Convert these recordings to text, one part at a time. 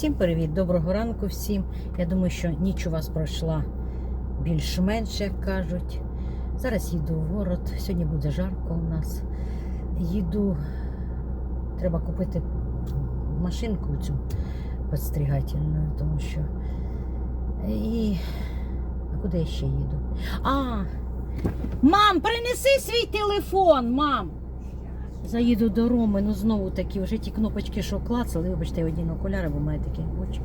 Всім привіт, доброго ранку всім. Я думаю, що ніч у вас пройшла більш-менш, як кажуть. Зараз їду в город. Сьогодні буде жарко у нас. Їду, треба купити машинку цю підстригательну, тому що. І. А куди я ще їду? А! Мам, принеси свій телефон, мам! Заїду до Роми, ну знову такі вже ті кнопочки, що клацали, вибачте, я одіну окуляри, бо має такі очі.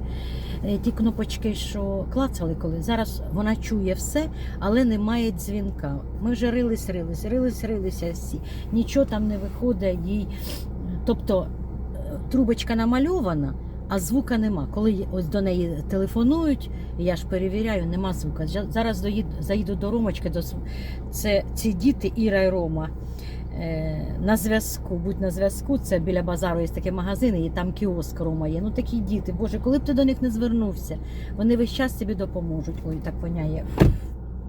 Е, Ті кнопочки, що клацали коли. Зараз вона чує все, але немає дзвінка. Ми вже рились, рились, рились, рилися всі. Нічого там не виходить їй. Тобто е, трубочка намальована, а звука нема. Коли ось до неї телефонують, я ж перевіряю, нема звука. Зараз доїду, заїду до Ромочки, до це ці діти Іра і Рома. Е, на зв'язку, будь на зв'язку, це біля базару є такі магазини, і там кіоск Рома є. Ну такі діти, Боже, коли б ти до них не звернувся, вони весь час тобі допоможуть. Ой, так воняє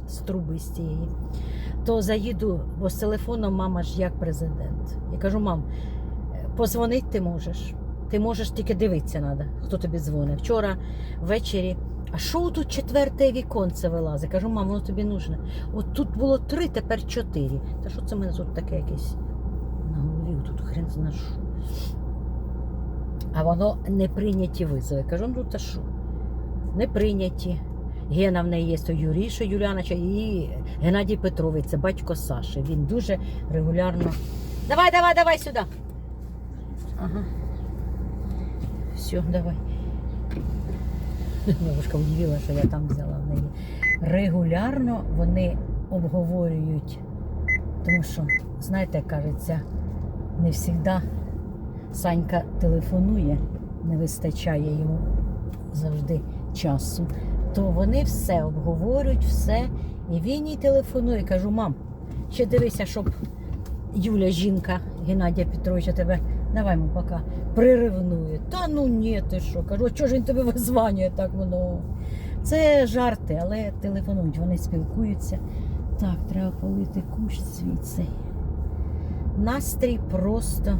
з труби з цієї. То заїду, бо з телефоном мама ж як президент. Я кажу, мам, е, позвонити ти можеш. Ти можеш тільки дивитися треба, хто тобі дзвонить. Вчора ввечері. А що тут четверте віконце вилазить? Кажу, мам, воно тобі нужне. От тут було три, тепер чотири. Та що це в мене тут таке якесь на голові? Тут хрен зна. А воно не прийняті визови. Кажу, ну та що? Не прийняті. Гена в неї є то Юріша Юлянича і Геннадій Петрович, це батько Саші. Він дуже регулярно. Давай, давай, давай сюди. Ага. Все, давай. Бабушка удивила, що я там взяла в неї. Регулярно вони обговорюють, тому що, знаєте, кажеться, не завжди Санька телефонує, не вистачає йому завжди часу. То вони все обговорюють, все. І він їй телефонує. Кажу, мам, ще дивися, щоб Юля, жінка Геннадія Петровича тебе. Давай йому пока приривнує. Та ну ні, ти що? Кажу, а чого ж він тебе визванює так воно? Це жарти, але телефонують, вони спілкуються. Так, треба полити кущ звідси. Настрій просто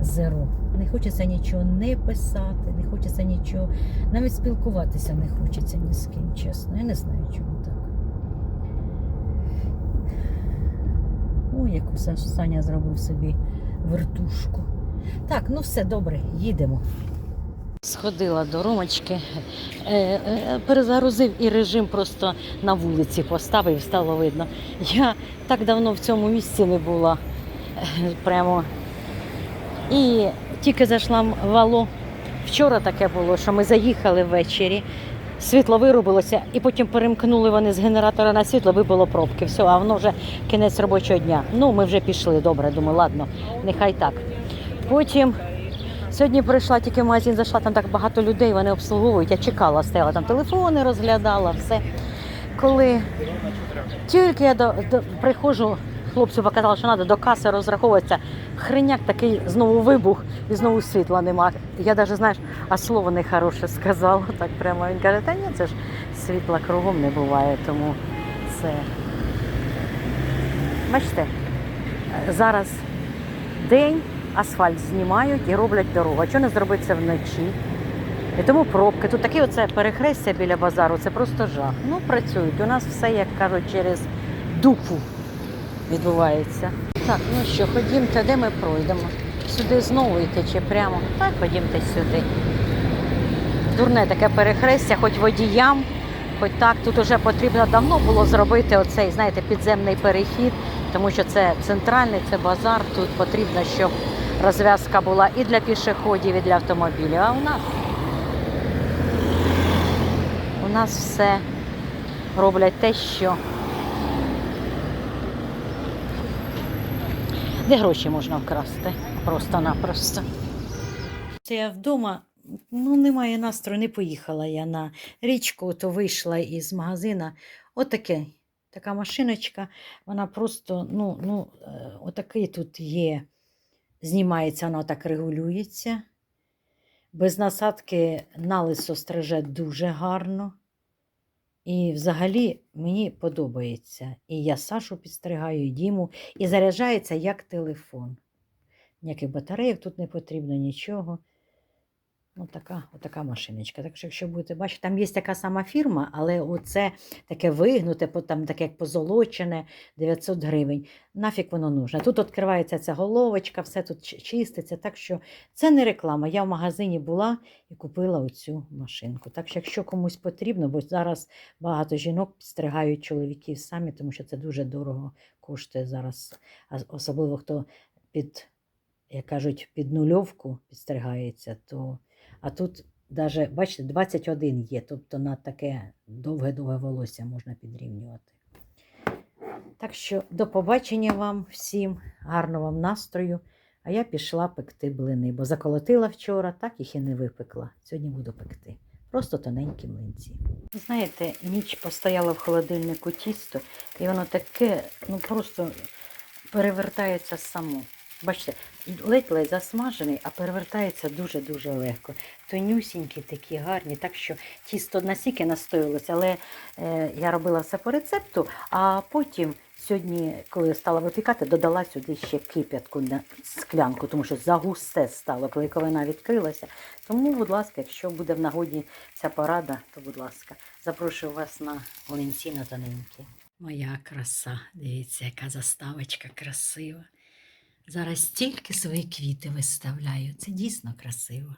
зеро. Не хочеться нічого не писати, не хочеться нічого. Навіть спілкуватися не хочеться ні з ким, чесно. Я не знаю, чому так. Ой, яку Са- Саня зробив собі вертушку. Так, ну все добре, їдемо. Сходила до Ромочки, е, е, перезагрузив і режим просто на вулиці поставив, стало видно. Я так давно в цьому місці не була. е, Прямо. І тільки зайшла в вало. Вчора таке було, що ми заїхали ввечері, світло вирубилося, і потім перемкнули вони з генератора на світло, вибило пробки. Все, а воно вже кінець робочого дня. Ну, ми вже пішли, добре, думаю, ладно, нехай так. Потім сьогодні прийшла тільки в магазин, зайшла, там так багато людей, вони обслуговують. Я чекала, стояла там телефони, розглядала, все. Коли тільки я до, до, приходжу, хлопцю показала, що треба до каси розраховуватися. Хреняк такий знову вибух і знову світла нема. Я навіть, знаєш, а слово нехороше сказала. Так прямо він каже, та ні, це ж світла кругом не буває, тому це. Бачите, зараз день, асфальт знімають і роблять дорогу. А чого не зробити це вночі? І тому пробки. Тут таке оце перехрестя біля базару, це просто жах. Ну, працюють. У нас все, як кажуть, через дупу відбувається. Так, ну що, ходімте, де ми пройдемо? Сюди знову йти чи прямо? Так, ходімте сюди. Дурне таке перехрестя, хоч водіям, хоч так. Тут вже потрібно давно було зробити оцей, знаєте, підземний перехід, тому що це центральний, це базар. Тут потрібно, щоб розв'язка була і для пішоходів, і для автомобілів. А у нас у нас все роблять те, що де гроші можна вкрасти просто-напросто. Це я вдома, ну немає настрою, не поїхала я на річку, то вийшла із магазина. Отаке, така машиночка, вона просто, ну, ну, е, отакий тут є. Знімається, вона так регулюється. Без насадки на лисо стриже дуже гарно. І взагалі мені подобається. І я Сашу підстригаю, і Діму, і заряджається як телефон. Ніяких батарейок тут не потрібно, нічого. Ну, така, отака машиночка. Так що, якщо будете бачити, там є така сама фірма, але оце таке вигнуте, там таке як позолочене, 900 гривень. Нафіг воно нужно. Тут відкривається ця головочка, все тут чиститься. Так що це не реклама. Я в магазині була і купила оцю машинку. Так що, якщо комусь потрібно, бо зараз багато жінок підстригають чоловіків самі, тому що це дуже дорого коштує зараз, особливо хто під, як кажуть, під нульовку підстригається, то а тут даже, бачите, 21 є, тобто на таке довге-довге волосся можна підрівнювати. Так що до побачення вам всім, гарного вам настрою. А я пішла пекти блини, бо заколотила вчора, так їх і не випекла. Сьогодні буду пекти. Просто тоненькі млинці. Знаєте, ніч постояла в холодильнику тісто, і воно таке, ну просто перевертається само. Бачите, ледь-ледь засмажений, а перевертається дуже-дуже легко. Тонюсінькі, такі гарні, так що тісто настільки настоїлося, але е, я робила все по рецепту, а потім сьогодні, коли стала випікати, додала сюди ще кип'ятку на склянку, тому що загусте стало, коли вона відкрилася. Тому, будь ласка, якщо буде в нагоді ця порада, то будь ласка, запрошую вас на голінці на тоненькі. Моя краса, дивіться, яка заставочка красива. Зараз тільки свої квіти виставляю. Це дійсно красиво.